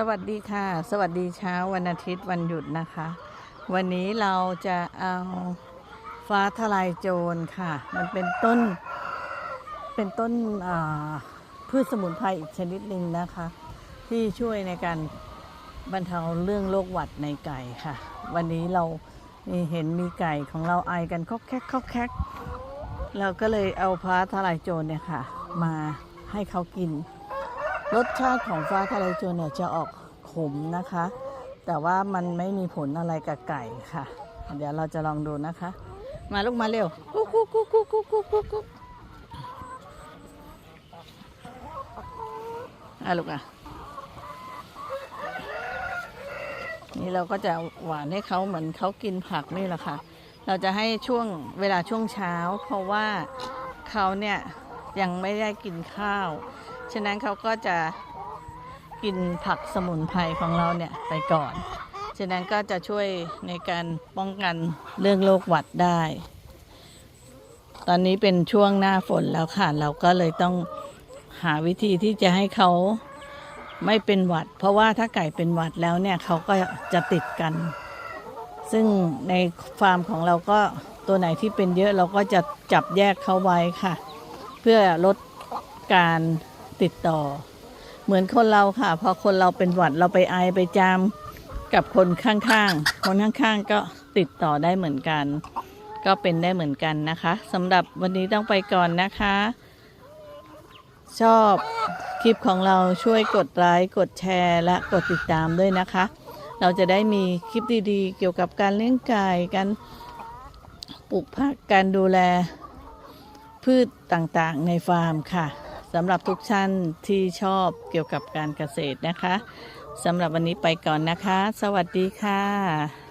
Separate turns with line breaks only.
สวัสดีค่ะ สวัสดีเช้าวันอาทิตย์วันหยุดนะคะ วันนี้เราจะเอาฟ้าทลายโจรค่ะ มันเป็นต้นเป็นต้นพืชสมุนไพรอีกชนิดหนึ่งนะคะ ที่ช่วยในการบรรเทาเรื่องโรคหวัดในไก่ค่ะ วันนี้เราเห็นมีไก่ของเราไอกันคอกแคกคอกแคกเราก็เลยเอาฟ้าทลายโจรเนี่ยค่ะ มาให้เขากิน รสชาติของฟ้าทะเลโจรเนี่ยจะออกขมนะคะ แต่ว่ามันไม่มีผลอะไรกับไก่ค่ะ เดี๋ยวเราจะลองดูนะคะ มาลูกมาเร็วกุ๊กกุ๊กกุ๊กกุ๊กกุ๊กกุ๊กกุ๊กกุ๊กอะลูกอะนี่เราก็จะหวานให้เขาเหมือนเขากินผักนี่แหละค่ะ เราจะให้ช่วงเวลาช่วงเช้า เพราะว่าเขาเนี่ยยังไม่ได้กินข้าว ฉะนั้นเขาก็จะกินผักสมุนไพรของเราเนี่ยไปก่อน ฉะนั้นก็จะช่วยในการป้องกันเรื่องโรคหวัดได้ ตอนนี้เป็นช่วงหน้าฝนแล้วค่ะ เราก็เลยต้องหาวิธีที่จะให้เขาไม่เป็นหวัด เพราะว่าถ้าไก่เป็นหวัดแล้วเนี่ยเขาก็จะติดกัน ซึ่งในฟาร์มของเราก็ตัวไหนที่เป็นเยอะเราก็จะจับแยกเขาไว้ค่ะ เพื่อลดการ ติดต่อ เหมือนคนเราค่ะ พอคนเราเป็นหวัดเราไปไอไปจามกับคนข้างๆ คนข้างๆ ก็ติดต่อได้เหมือนกัน ก็เป็นได้เหมือนกันนะคะสำหรับวันนี้ต้องไปก่อนนะคะ ชอบคลิปของเราช่วยกดไลค์กดแชร์และกดติดตามด้วยนะคะ เราจะได้มีคลิปดีๆ เกี่ยวกับการเลี้ยงไก่การปลูกผักการดูแลพืชต่างๆในฟาร์มค่ะ สำหรับทุกท่านที่ชอบเกี่ยวกับการเกษตรนะคะสำหรับวันนี้ไปก่อนนะคะ สวัสดีค่ะ